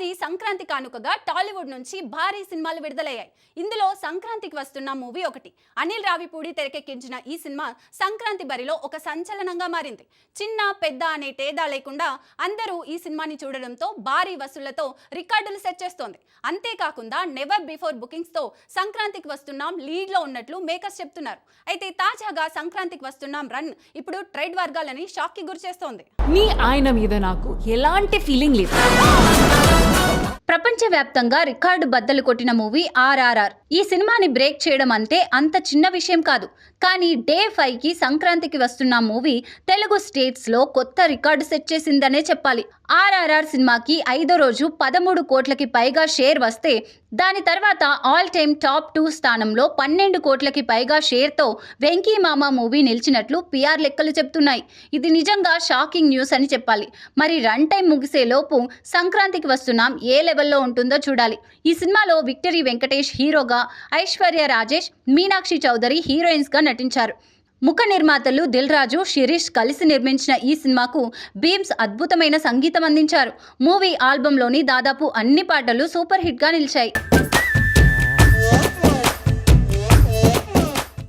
ఏడాది సంక్రాంతి కానుకగా టాలీవుడ్ నుంచి భారీ సినిమాలు విడుదలయ్యాయి. ఇందులో సంక్రాంతికి వస్తున్న మూవీ ఒకటి. అనిల్ రావిపూడి తెరకెక్కించిన ఈ సినిమా సంక్రాంతి బరిలో ఒక సంచలనంగా మారింది. చిన్న పెద్ద అనే తేడా లేకుండా అందరూ ఈ సినిమాని చూడడంతో భారీ వసూళ్ళతో రికార్డులు సెట్ చేస్తోంది. అంతేకాకుండా నెవర్ బిఫోర్ బుకింగ్స్తో సంక్రాంతికి వస్తున్నాం లీడ్లో ఉన్నట్లు మేకర్స్ చెప్తున్నారు. అయితే తాజాగా సంక్రాంతికి వస్తున్నాం రన్ ఇప్పుడు ట్రేడ్ వర్గాలని షాక్కి గురి చేస్తోంది మీ ఆయన మీద నాకు ఎలాంటి ఫీలింగ్ లేదు. ప్రపంచవ్యాప్తంగా రికార్డు బద్దలు కొట్టిన మూవీ ఆర్ఆర్ఆర్. ఈ సినిమాని బ్రేక్ చేయడం అంతే అంత చిన్న విషయం కాదు. కానీ డే ఫైవ్కి సంక్రాంతికి వస్తున్న మూవీ తెలుగు స్టేట్స్లో కొత్త రికార్డు సెట్ చేసిందనే చెప్పాలి. ఆర్ఆర్ఆర్ సినిమాకి ఐదో రోజు పదమూడు కోట్లకి పైగా షేర్ వస్తే దాని తర్వాత ఆల్ టైమ్ టాప్ టూ స్థానంలో పన్నెండు కోట్లకి పైగా షేర్తో వెంకీ మామ మూవీ నిలిచినట్లు పిఆర్ లెక్కలు చెప్తున్నాయి. ఇది నిజంగా షాకింగ్ న్యూస్ అని చెప్పాలి. మరి రన్ టైం ముగిసే లోపు సంక్రాంతికి వస్తున్నాం ఏ లెవెల్లో ఉంటుందో చూడాలి. ఈ సినిమాలో విక్టరీ వెంకటేష్ హీరోగా ఐశ్వర్య రాజేష్ మీనాక్షి చౌదరి హీరోయిన్స్గా నటించారు. ముఖ నిర్మాతలు దిల్ రాజు శిరీష్ కలిసి నిర్మించిన ఈ సినిమాకు భీమ్స్ అద్భుతమైన సంగీతం అందించారు. మూవీ ఆల్బంలోని దాదాపు అన్ని పాటలు సూపర్ హిట్గా నిలిచాయి.